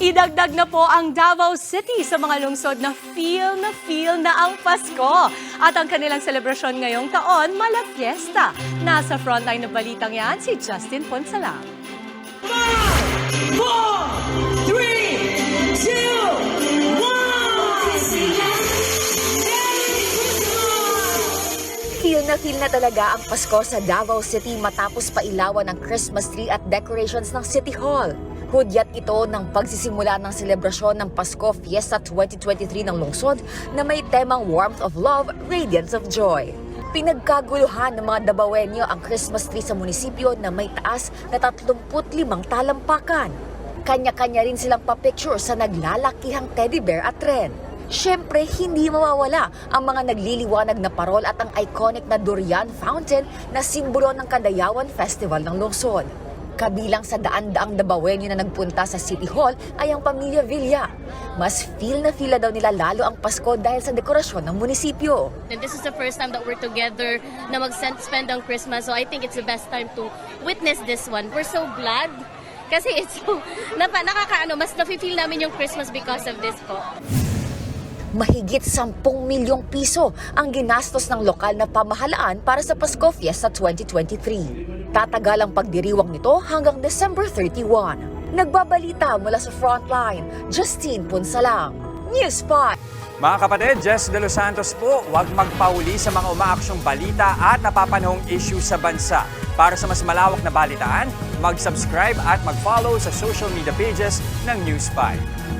Idagdag na po ang Davao City sa mga lungsod na feel na feel na ang Pasko. At ang kanilang selebrasyon ngayong taon, Mala Fiesta. Nasa frontline ng balitang yan, si Justin Ponsalang. Feel na feel na talaga ang Pasko sa Davao City matapos pailawan ng Christmas tree at decorations ng City Hall. Hudyat ito ng pagsisimula ng selebrasyon ng Pasko Fiesta 2023 ng lungsod na may temang Warmth of Love, Radiance of Joy. Pinagkaguluhan ng mga Dabawenyo ang Christmas tree sa munisipyo na may taas na 35 talampakan. Kanya-kanya rin silang papicture sa naglalakihang teddy bear at tren. Siyempre, hindi mawawala ang mga nagliliwanag na parol at ang iconic na durian fountain na simbolo ng Kandayawan Festival ng lungsod. Kabilang sa daan-daang Dabawenyo na nagpunta sa City Hall ay ang pamilya Villa. Mas feel na feel daw nila lalo ang Pasko dahil sa dekorasyon ng munisipyo. And this is the first time that we're together na mag-spend ang Christmas. So I think it's the best time to witness this one. We're so glad kasi it's so, nakakaano, mas nafe-feel namin yung Christmas because of this po. Mahigit 10 milyong piso ang ginastos ng lokal na pamahalaan para sa Pasko Fiesta 2023. Tatagal ang pagdiriwang nito hanggang December 31. Nagbabalita mula sa Frontline, Justine Punsalang, News 5. Mga kapatid, Jess De Los Santos po, huwag magpauli sa mga umaaksyong balita at napapanahong issue sa bansa. Para sa mas malawak na balitaan, mag-subscribe at mag-follow sa social media pages ng News 5.